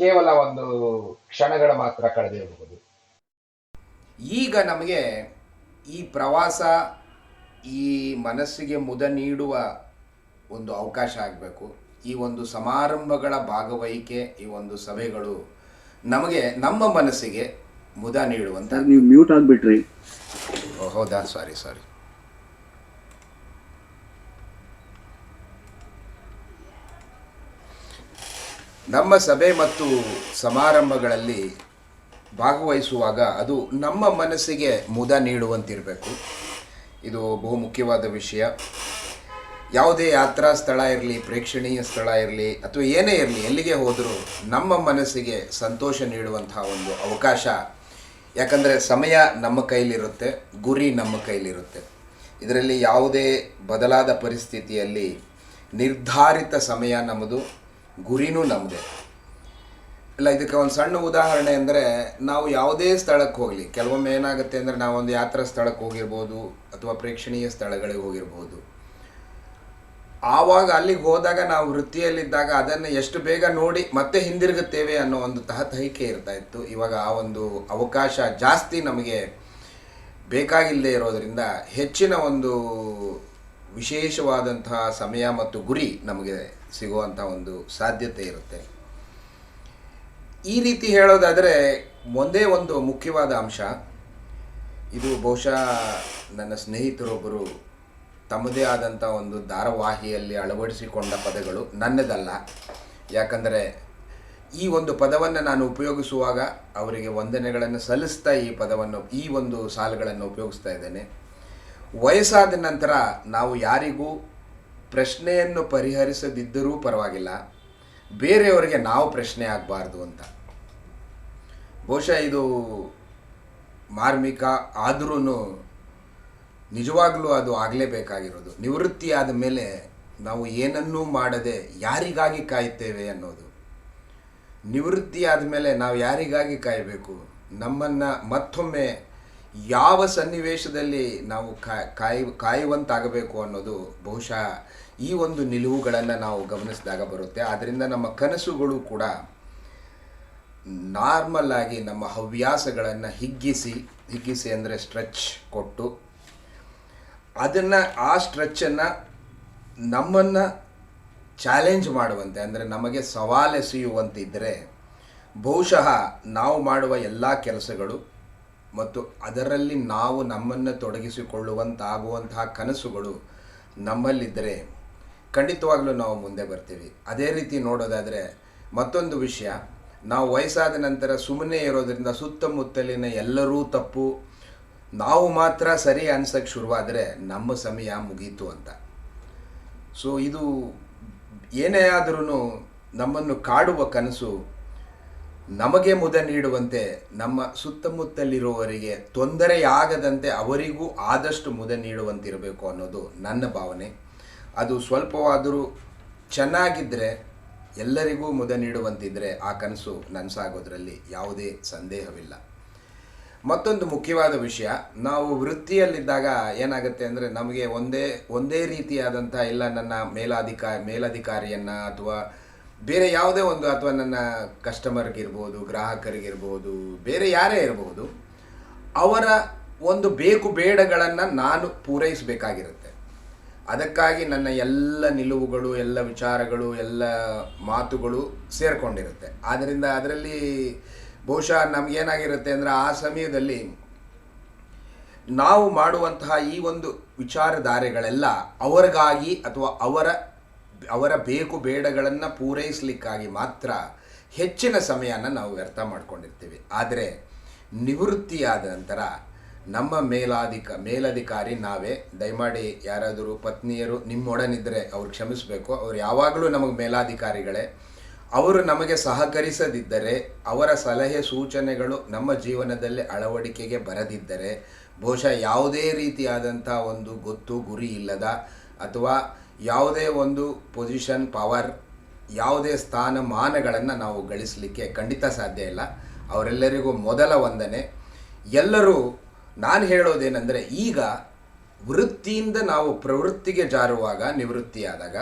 ಕೇವಲ ಒಂದು ಕ್ಷಣಗಳ ಮಾತ್ರ ಕಳೆದಿರಬಹುದು ಈಗ ನಮಗೆ ಈ ಪ್ರವಾಸ ಈ ಮನಸ್ಸಿಗೆ ಮುದ ನೀಡುವ ಒಂದು ಅವಕಾಶ ಆಗಬೇಕು. ಈ ಒಂದು ಸಮಾರಂಭಗಳ ಭಾಗವಹಿಕೆ ಈ ಒಂದು ಸಭೆಗಳು ನಮಗೆ ನಮ್ಮ ಮನಸ್ಸಿಗೆ ಮುದ ನೀಡುವಂತ ನೀವು ಮ್ಯೂಟ್ ಆಗ್ಬಿಟ್ರಿ. ಹೌದಾ? ಸಾರಿ ಸಾರಿ ನಮ್ಮ ಸಭೆ ಮತ್ತು ಸಮಾರಂಭಗಳಲ್ಲಿ ಭಾಗವಹಿಸುವಾಗ ಅದು ನಮ್ಮ ಮನಸ್ಸಿಗೆ ಮುದ ನೀಡುವಂತಿರಬೇಕು. ಇದು ಬಹು ಮುಖ್ಯವಾದ ವಿಷಯ. ಯಾವುದೇ ಯಾತ್ರಾ ಸ್ಥಳ ಇರಲಿ, ಪ್ರೇಕ್ಷಣೀಯ ಸ್ಥಳ ಇರಲಿ, ಅಥವಾ ಏನೇ ಇರಲಿ, ಎಲ್ಲಿಗೆ ಹೋದರೂ ನಮ್ಮ ಮನಸ್ಸಿಗೆ ಸಂತೋಷ ನೀಡುವಂತಹ ಒಂದು ಅವಕಾಶ. ಯಾಕಂದರೆ ಸಮಯ ನಮ್ಮ ಕೈಲಿರುತ್ತೆ, ಗುರಿ ನಮ್ಮ ಕೈಲಿರುತ್ತೆ. ಇದರಲ್ಲಿ ಯಾವುದೇ ಬದಲಾದ ಪರಿಸ್ಥಿತಿಯಲ್ಲಿ ನಿರ್ಧಾರಿತ ಸಮಯ ನಮ್ಮದು. ಗುರಿನೂ ನಮ್ಮದೇ ಇಲ್ಲ, ಇದಕ್ಕೆ ಒಂದು ಸಣ್ಣ ಉದಾಹರಣೆ ಅಂದರೆ ನಾವು ಯಾವುದೇ ಸ್ಥಳಕ್ಕೆ ಹೋಗಲಿ, ಕೆಲವೊಮ್ಮೆ ಏನಾಗುತ್ತೆ ಅಂದರೆ ನಾವೊಂದು ಯಾತ್ರಾ ಸ್ಥಳಕ್ಕೆ ಹೋಗಿರ್ಬೋದು ಅಥವಾ ಪ್ರೇಕ್ಷಣೀಯ ಸ್ಥಳಗಳಿಗೆ ಹೋಗಿರ್ಬೋದು. ಆವಾಗ ಅಲ್ಲಿಗೆ ಹೋದಾಗ ನಾವು ವೃತ್ತಿಯಲ್ಲಿದ್ದಾಗ ಅದನ್ನು ಎಷ್ಟು ಬೇಗ ನೋಡಿ ಮತ್ತೆ ಹಿಂದಿರುಗುತ್ತೇವೆ ಅನ್ನೋ ಒಂದು ತಹತಹಿಕೆ ಇರ್ತಾ ಇತ್ತು. ಇವಾಗ ಆ ಒಂದು ಅವಕಾಶ ಜಾಸ್ತಿ ನಮಗೆ ಬೇಕಾಗಿಲ್ಲದೆ ಇರೋದರಿಂದ ಹೆಚ್ಚಿನ ಒಂದು ವಿಶೇಷವಾದಂತಹ ಸಮಯ ಮತ್ತು ಗುರಿ ನಮಗೆ ಸಿಗುವಂಥ ಒಂದು ಸಾಧ್ಯತೆ ಇರುತ್ತೆ. ಈ ರೀತಿ ಹೇಳೋದಾದರೆ ಒಂದೇ ಒಂದು ಮುಖ್ಯವಾದ ಅಂಶ, ಇದು ಬಹುಶಃ ನನ್ನ ಸ್ನೇಹಿತರೊಬ್ಬರು ತಮ್ಮದೇ ಆದಂಥ ಒಂದು ಧಾರಾವಾಹಿಯಲ್ಲಿ ಅಳವಡಿಸಿಕೊಂಡ ಪದಗಳು, ನನ್ನದಲ್ಲ. ಯಾಕಂದರೆ ಈ ಒಂದು ಪದವನ್ನು ನಾನು ಉಪಯೋಗಿಸುವಾಗ ಅವರಿಗೆ ವಂದನೆಗಳನ್ನು ಸಲ್ಲಿಸ್ತಾ ಈ ಪದವನ್ನು, ಈ ಒಂದು ಸಾಲುಗಳನ್ನು ಉಪಯೋಗಿಸ್ತಾ ಇದ್ದೇನೆ. ವಯಸ್ಸಾದ ನಂತರ ನಾವು ಯಾರಿಗೂ ಪ್ರಶ್ನೆಯನ್ನು ಪರಿಹರಿಸದಿದ್ದರೂ ಪರವಾಗಿಲ್ಲ. ಬೇರೆಯವರಿಗೆ ನಾವು ಪ್ರಶ್ನೆ ಆಗಬಾರ್ದು ಅಂತ. ಬಹುಶಃ ಇದು ಮಾರ್ಮಿಕ ಆದ್ರೂ ನಿಜವಾಗ್ಲೂ ಅದು ಆಗಲೇಬೇಕಾಗಿರೋದು. ನಿವೃತ್ತಿ ಆದ ಮೇಲೆ ನಾವು ಏನನ್ನೂ ಮಾಡದೆ ಯಾರಿಗಾಗಿ ಕಾಯುತ್ತೇವೆ ಅನ್ನೋದು. ನಿವೃತ್ತಿ ಆದಮೇಲೆ ನಾವು ಯಾರಿಗಾಗಿ ಕಾಯಬೇಕು? ನಮ್ಮನ್ನು ಮತ್ತೊಮ್ಮೆ ಯಾವ ಸನ್ನಿವೇಶದಲ್ಲಿ ನಾವು ಕಾಯ್ ಕಾಯ್, ಕಾಯುವಂತಾಗಬೇಕು ಅನ್ನೋದು ಬಹುಶಃ ಈ ಒಂದು ನಿಲುವುಗಳನ್ನು ನಾವು ಗಮನಿಸಿದಾಗ ಬರುತ್ತೆ. ಆದ್ದರಿಂದ ನಮ್ಮ ಕನಸುಗಳು ಕೂಡ ನಾರ್ಮಲ್ ಆಗಿ ನಮ್ಮ ಹವ್ಯಾಸಗಳನ್ನು ಹಿಗ್ಗಿಸಿ ಹಿಗ್ಗಿಸಿ ಅಂದರೆ ಸ್ಟ್ರೆಚ್ ಕೊಟ್ಟು ಅದನ್ನು ಆ ಸ್ಟ್ರೆಚ್ಚನ್ನು ನಮ್ಮನ್ನು ಚಾಲೆಂಜ್ ಮಾಡುವಂತೆ ಅಂದರೆ ನಮಗೆ ಸವಾಲೆಸೆಯುವಂತಿದ್ದರೆ ಬಹುಶಃ ನಾವು ಮಾಡುವ ಎಲ್ಲ ಕೆಲಸಗಳು ಮತ್ತು ಅದರಲ್ಲಿ ನಾವು ನಮ್ಮನ್ನು ತೊಡಗಿಸಿಕೊಳ್ಳುವಂತಾಗುವಂತಹ ಕನಸುಗಳು ನಮ್ಮಲ್ಲಿದ್ದರೆ ಖಂಡಿತವಾಗ್ಲೂ ನಾವು ಮುಂದೆ ಬರ್ತೀವಿ. ಅದೇ ರೀತಿ ನೋಡೋದಾದರೆ ಮತ್ತೊಂದು ವಿಷಯ. ನಾವು ವಯಸ್ಸಾದ ನಂತರ ಸುಮ್ಮನೆ ಇರೋದರಿಂದ ಸುತ್ತಮುತ್ತಲಿನ ಎಲ್ಲರೂ ತಪ್ಪು. ನಾವು ಮಾತ್ರ ಸರಿ ಅನ್ಸಕ್ಕೆ ಶುರುವಾದರೆ ನಮ್ಮ ಸಮಯ ಮುಗೀತು ಅಂತ. ಸೊ ಇದು ಏನೇ ಆದ್ರೂ ನಮ್ಮನ್ನು ಕಾಡುವ ಕನಸು ನಮಗೆ ಮುದ ನೀಡುವಂತೆ ನಮ್ಮ ಸುತ್ತಮುತ್ತಲಿರುವವರಿಗೆ ತೊಂದರೆಯಾಗದಂತೆ ಅವರಿಗೂ ಆದಷ್ಟು ಮುದ ನೀಡುವಂತಿರಬೇಕು ಅನ್ನೋದು ನನ್ನ ಭಾವನೆ. ಅದು ಸ್ವಲ್ಪವಾದರೂ ಚೆನ್ನಾಗಿದ್ದರೆ ಎಲ್ಲರಿಗೂ ಮುದ ನೀಡುವಂತಿದ್ದರೆ ಆ ಕನಸು ನನಸಾಗೋದ್ರಲ್ಲಿ ಯಾವುದೇ ಸಂದೇಹವಿಲ್ಲ. ಮತ್ತೊಂದು ಮುಖ್ಯವಾದ ವಿಷಯ, ನಾವು ವೃತ್ತಿಯಲ್ಲಿದ್ದಾಗ ಏನಾಗುತ್ತೆ ಅಂದರೆ ನಮಗೆ ಒಂದೇ ಒಂದೇ ರೀತಿಯಾದಂಥ ಇಲ್ಲ ನನ್ನ ಮೇಲಾಧಿಕಾರ ಮೇಲಧಿಕಾರಿಯನ್ನು ಅಥವಾ ಬೇರೆ ಯಾವುದೇ ಒಂದು ಅಥವಾ ನನ್ನ ಕಸ್ಟಮರ್ಗಿರ್ಬೋದು, ಗ್ರಾಹಕರಿಗಿರ್ಬೋದು, ಬೇರೆ ಯಾರೇ ಇರಬಹುದು ಅವರ ಒಂದು ಬೇಕು ಬೇಡಗಳನ್ನು ನಾನು ಪೂರೈಸಬೇಕಾಗಿರುತ್ತೆ. ಅದಕ್ಕಾಗಿ ನನ್ನ ಎಲ್ಲ ನಿಲುವುಗಳು, ಎಲ್ಲ ವಿಚಾರಗಳು, ಎಲ್ಲ ಮಾತುಗಳು ಸೇರಿಕೊಂಡಿರುತ್ತೆ. ಆದ್ದರಿಂದ ಅದರಲ್ಲಿ ಬಹುಶಃ ನಮಗೇನಾಗಿರುತ್ತೆ ಅಂದರೆ ಆ ಸಮಯದಲ್ಲಿ ನಾವು ಮಾಡುವಂತಹ ಈ ಒಂದು ವಿಚಾರಧಾರೆಗಳೆಲ್ಲ ಅವರಿಗಾಗಿ ಅಥವಾ ಅವರ ಅವರ ಬೇಕು ಬೇಡಗಳನ್ನು ಪೂರೈಸಲಿಕ್ಕಾಗಿ ಮಾತ್ರ ಹೆಚ್ಚಿನ ಸಮಯನ ನಾವು ವ್ಯರ್ಥ ಮಾಡ್ಕೊಂಡಿರ್ತೀವಿ. ಆದರೆ ನಿವೃತ್ತಿಯಾದ ನಂತರ ನಮ್ಮ ಮೇಲಾಧಿಕ, ಮೇಲಧಿಕಾರಿ ನಾವೇ, ದಯಮಾಡಿ ಯಾರಾದರೂ ಪತ್ನಿಯರು ನಿಮ್ಮೊಡನಿದ್ದರೆ ಅವ್ರು ಕ್ಷಮಿಸಬೇಕು. ಅವ್ರು ಯಾವಾಗಲೂ ನಮಗೆ ಮೇಲಾಧಿಕಾರಿಗಳೇ. ಅವರು ನಮಗೆ ಸಹಕರಿಸದಿದ್ದರೆ, ಅವರ ಸಲಹೆ ಸೂಚನೆಗಳು ನಮ್ಮ ಜೀವನದಲ್ಲಿ ಅಳವಡಿಕೆಗೆ ಬರದಿದ್ದರೆ, ಬಹುಶಃ ಯಾವುದೇ ರೀತಿಯಾದಂಥ ಒಂದು ಗೊತ್ತು, ಗುರಿ ಇಲ್ಲದ ಅಥವಾ ಯಾವುದೇ ಒಂದು ಪೊಸಿಷನ್, ಪವರ್, ಯಾವುದೇ ಸ್ಥಾನಮಾನಗಳನ್ನು ನಾವು ಗಳಿಸಲಿಕ್ಕೆ ಖಂಡಿತ ಸಾಧ್ಯ ಇಲ್ಲ. ಅವರೆಲ್ಲರಿಗೂ ಮೊದಲ ವಂದನೆ. ಎಲ್ಲರೂ ನಾನು ಹೇಳೋದೇನೆಂದರೆ ಈಗ ವೃತ್ತಿಯಿಂದ ನಾವು ಪ್ರವೃತ್ತಿಗೆ ಜಾರುವಾಗ ನಿವೃತ್ತಿಯಾದಾಗ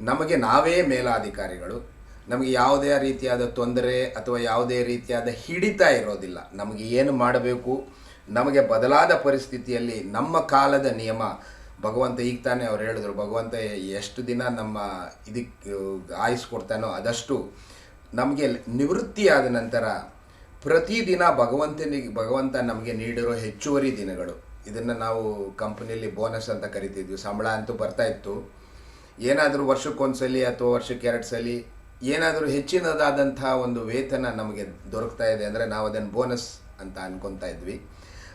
ನಮಗೆ ನಾವೇ ಮೇಲಾಧಿಕಾರಿಗಳು. ನಮಗೆ ಯಾವುದೇ ರೀತಿಯಾದ ತೊಂದರೆ ಅಥವಾ ಯಾವುದೇ ರೀತಿಯಾದ ಹಿಡಿತ ಇರೋದಿಲ್ಲ. ನಮಗೆ ಏನು ಮಾಡಬೇಕು? ನಮಗೆ ಬದಲಾದ ಪರಿಸ್ಥಿತಿಯಲ್ಲಿ ನಮ್ಮ ಕಾಲದ ನಿಯಮ, ಭಗವಂತ ಈಗ ತಾನೇ ಅವ್ರು ಹೇಳಿದ್ರು, ಭಗವಂತ ಎಷ್ಟು ದಿನ ನಮ್ಮ ಇದಕ್ಕೆ ಆಯಿಸ್ಕೊಡ್ತಾನೋ ಅದಷ್ಟು ನಮಗೆ ನಿವೃತ್ತಿಯಾದ ನಂತರ ಪ್ರತಿದಿನ ಭಗವಂತನಿಗೆ, ಭಗವಂತ ನಮಗೆ ನೀಡಿರೋ ಹೆಚ್ಚುವರಿ ದಿನಗಳು. ಇದನ್ನು ನಾವು ಕಂಪ್ನಿಯಲ್ಲಿ ಬೋನಸ್ ಅಂತ ಕರಿತಿದ್ವಿ. ಸಂಬಳ ಅಂತೂ ಬರ್ತಾ ಇತ್ತು. ಏನಾದರೂ ವರ್ಷಕ್ಕೊಂದ್ಸಲಿ ಅಥವಾ ವರ್ಷಕ್ಕೆ ಎರಡು ಸಲ ಏನಾದರೂ ಹೆಚ್ಚಿನದಾದಂಥ ಒಂದು ವೇತನ ನಮಗೆ ದೊರಕ್ತಾ ಇದೆ ಅಂದರೆ ನಾವು ಅದನ್ನು ಬೋನಸ್ ಅಂತ ಅನ್ಕೊತಾ ಇದ್ವಿ.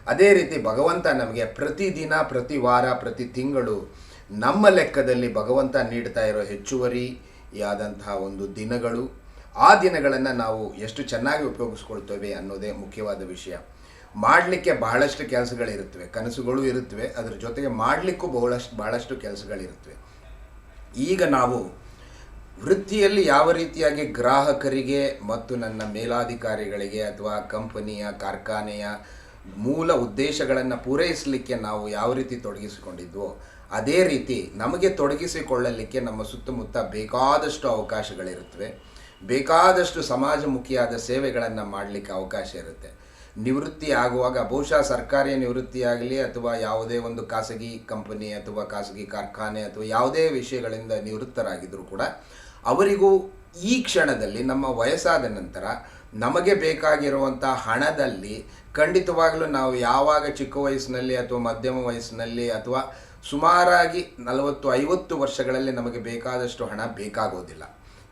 ಅದೇ ರೀತಿ ಭಗವಂತ ನಮಗೆ ಪ್ರತಿದಿನ, ಪ್ರತಿ ವಾರ, ಪ್ರತಿ ತಿಂಗಳು ನಮ್ಮ ಲೆಕ್ಕದಲ್ಲಿ ಭಗವಂತ ನೀಡ್ತಾ ಇರೋ ಹೆಚ್ಚುವರಿ ಹೆಚ್ಚುವರಿಯಾದಂತಹ ಒಂದು ದಿನಗಳು ಆ ದಿನಗಳನ್ನು ನಾವು ಎಷ್ಟು ಚೆನ್ನಾಗಿ ಉಪಯೋಗಿಸ್ಕೊಳ್ತೇವೆ ಅನ್ನೋದೇ ಮುಖ್ಯವಾದ ವಿಷಯ. ಮಾಡಲಿಕ್ಕೆ ಬಹಳಷ್ಟು ಕೆಲಸಗಳಿರುತ್ತವೆ, ಕನಸುಗಳು ಇರುತ್ತವೆ, ಅದರ ಜೊತೆಗೆ ಮಾಡಲಿಕ್ಕೂ ಬಹಳಷ್ಟು ಬಹಳಷ್ಟು ಕೆಲಸಗಳಿರುತ್ತವೆ. ಈಗ ನಾವು ವೃತ್ತಿಯಲ್ಲಿ ಯಾವ ರೀತಿಯಾಗಿ ಗ್ರಾಹಕರಿಗೆ ಮತ್ತು ನನ್ನ ಮೇಲಾಧಿಕಾರಿಗಳಿಗೆ ಅಥವಾ ಕಂಪನಿಯ, ಕಾರ್ಖಾನೆಯ ಮೂಲ ಉದ್ದೇಶಗಳನ್ನು ಪೂರೈಸಲಿಕ್ಕೆ ನಾವು ಯಾವ ರೀತಿ ತೊಡಗಿಸಿಕೊಂಡಿದ್ವೋ, ಅದೇ ರೀತಿ ನಮಗೆ ತೊಡಗಿಸಿಕೊಳ್ಳಲಿಕ್ಕೆ ನಮ್ಮ ಸುತ್ತಮುತ್ತ ಬೇಕಾದಷ್ಟು ಅವಕಾಶಗಳಿರುತ್ತವೆ. ಬೇಕಾದಷ್ಟು ಸಮಾಜಮುಖಿಯಾದ ಸೇವೆಗಳನ್ನು ಮಾಡಲಿಕ್ಕೆ ಅವಕಾಶ ಇರುತ್ತೆ. ನಿವೃತ್ತಿ ಆಗುವಾಗ ಬಹುಶಃ ಸರ್ಕಾರಿ ನಿವೃತ್ತಿಯಾಗಲಿ ಅಥವಾ ಯಾವುದೇ ಒಂದು ಖಾಸಗಿ ಕಂಪನಿ ಅಥವಾ ಖಾಸಗಿ ಕಾರ್ಖಾನೆ ಅಥವಾ ಯಾವುದೇ ವಿಷಯಗಳಿಂದ ನಿವೃತ್ತರಾಗಿದ್ದರೂ ಕೂಡ ಅವರಿಗೂ ಈ ಕ್ಷಣದಲ್ಲಿ ನಮ್ಮ ವಯಸ್ಸಾದ ನಂತರ ನಮಗೆ ಬೇಕಾಗಿರುವಂಥ ಹಣದಲ್ಲಿ ಖಂಡಿತವಾಗಲೂ ನಾವು ಯಾವಾಗ ಚಿಕ್ಕ ವಯಸ್ಸಿನಲ್ಲಿ ಅಥವಾ ಮಧ್ಯಮ ವಯಸ್ಸಿನಲ್ಲಿ ಅಥವಾ ಸುಮಾರಾಗಿ ನಲವತ್ತು ಐವತ್ತು ವರ್ಷಗಳಲ್ಲಿ ನಮಗೆ ಬೇಕಾದಷ್ಟು ಹಣ ಬೇಕಾಗೋದಿಲ್ಲ.